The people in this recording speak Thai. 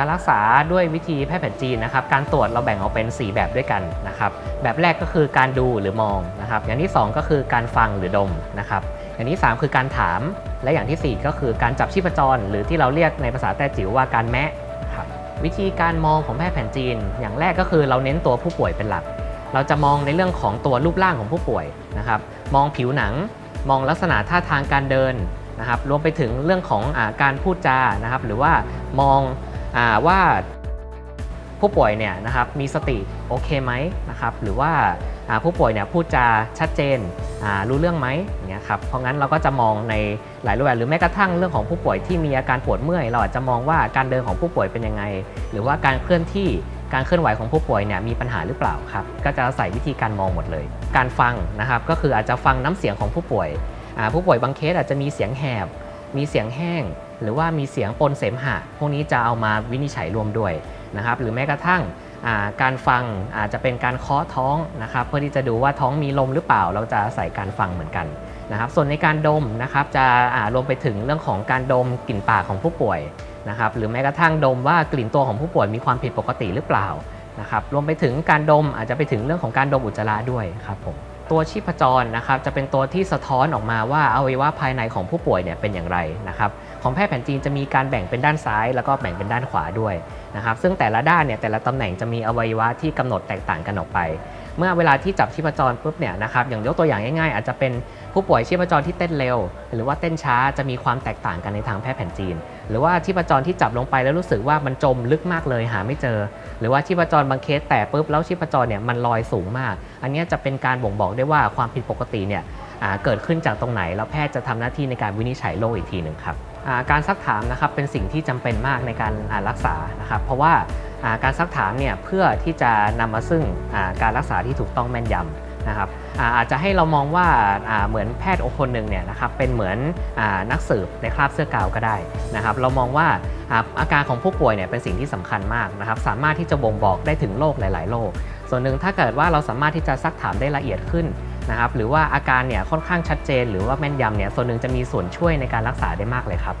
การรักษาด้วยวิธีแพทย์แผนจีนนะครับ การตรวจเราแบ่งออกเป็น 4 แบบด้วยกันนะครับ แบบแรกก็คือการดูหรือมองนะครับ อย่างที่ 2 ก็คือการฟังหรือดมนะครับ อย่างที่ 3 คือการถาม และอย่างทีสี่ 4 ก็คือการจับชีพจร หรือที่เราเรียกในภาษาแต้จิ๋วว่าการแมะครับวิธีการมองของแพทย์แผนจีน อย่างแรกก็คือเราเน้นตัวผู้ป่วยเป็นหลัก เราจะมองในเรื่องของตัวรูปร่างของผู้ป่วยนะครับ มองผิวหนัง มองลักษณะท่าทางการเดินนะครับ รวมไปถึงเรื่องของอาการพูดจานะครับ หรือว่ามอง ว่าผู้ป่วยเนี่ยนะครับมีสติโอเคไหมนะครับหรือว่าผู้ป่วยเนี่ยพูดจาชัดเจนรู้เรื่องไหมอย่างเงี้ยครับเพราะงั้นเราก็จะมองในหลายรูปแบบหรือแม้กระทั่งเรื่องของผู้ป่วยที่มีอาการปวดเมื่อย เราอาจจะมองว่าการเดินของผู้ป่วยเป็นยังไง หรือว่าการเคลื่อนที่การเคลื่อนไหวของผู้ป่วยเนี่ยมีปัญหาหรือเปล่าครับก็จะใส่วิธีการมองหมดเลย การฟังนะครับก็คืออาจจะฟังน้ำเสียงของผู้ป่วยผู้ป่วยบางเคสอาจจะมีเสียงแหบ มีเสียงแห้ง หรือว่ามีเสียงปนเสมหะ พวกนี้จะเอามาวินิจฉัยรวมด้วยนะครับ หรือแม้กระทั่งการฟังอาจจะเป็นการเคาะท้องนะครับ เพื่อที่จะดูว่าท้องมีลมหรือเปล่า เราจะใส่การฟังเหมือนกันนะครับ ส่วนในการดมนะครับจะรวมไปถึงเรื่องของการดมกลิ่นปากของผู้ป่วยนะครับหรือแม้กระทั่งดมว่ากลิ่นตัวของผู้ป่วยมีความผิดปกติหรือเปล่านะครับรวมไปถึงการดมอาจจะไปถึงเรื่องของการดมอุจจาระด้วยครับผมตัวชีพจรนะครับจะเป็นตัวที่สะท้อนออกมาว่าอวัยวะภายในของผู้ป่วยเนี่ยเป็นอย่างไรนะครับ ของแพทย์แผนจีนจะมีการแบ่งเป็นด้านซ้าย แล้วก็แบ่งเป็นด้านขวาด้วยนะครับซึ่งแต่ละด้านเนี่ยแต่ละตำแหน่งจะมีอวัยวะที่กำหนดแตกต่างกันออกไป เมื่อเวลาที่จับชีพจรปุ๊บเนี่ยนะครับอย่างยกตัวอย่างง่ายๆ อาจจะเป็นผู้ป่วยชีพจรที่เต้นเร็ว หรือว่าเต้นช้าจะมีความแตกต่างกันในทางแพทย์แผนจีน หรือว่าชีพจรที่จับลงไปแล้วรู้สึกว่ามันจมลึกมากเลยหาไม่เจอ หรือว่าชีพจรบางเคสแตะปุ๊บแล้วชีพจรเนี่ยมันลอยสูงมาก อันนี้จะเป็นการบ่งบอกได้ว่าความผิดปกติเนี่ยเกิดขึ้นจากตรงไหน แล้วแพทย์จะทำหน้าที่ในการวินิจฉัยโรคอีกทีหนึ่งครับ การซักถามนะครับเป็นสิ่งที่จำเป็นมากในการรักษานะครับ เพราะว่าการซักถามเนี่ยเพื่อที่จะนำมาซึ่งการรักษาที่ถูกต้องแม่นยำนะครับอาจจะให้เรามองว่าเหมือนแพทย์โอคนหนึ่งเนี่ยนะครับเป็นเหมือนอนักสืบในคราบเสื้อกาวก็ได้นะครับ เรามองว่าอ่าอาการของผู้ป่วยเนี่ยเป็นสิ่งที่สำคัญมากนะครับ สามารถที่จะบ่งบอกได้ถึงโรคหลาย ๆโรคส่วนหนึ่งถ้าเกิดว่าเราสามารถที่จะซักถามได้ละเอียดขึ้น นะครับหรือว่าอาการเนี่ยค่อนข้างชัดเจน หรือว่าแม่นยำเนี่ยส่วนหนึ่งจะมีส่วนช่วยในการรักษาได้มากเลยครับ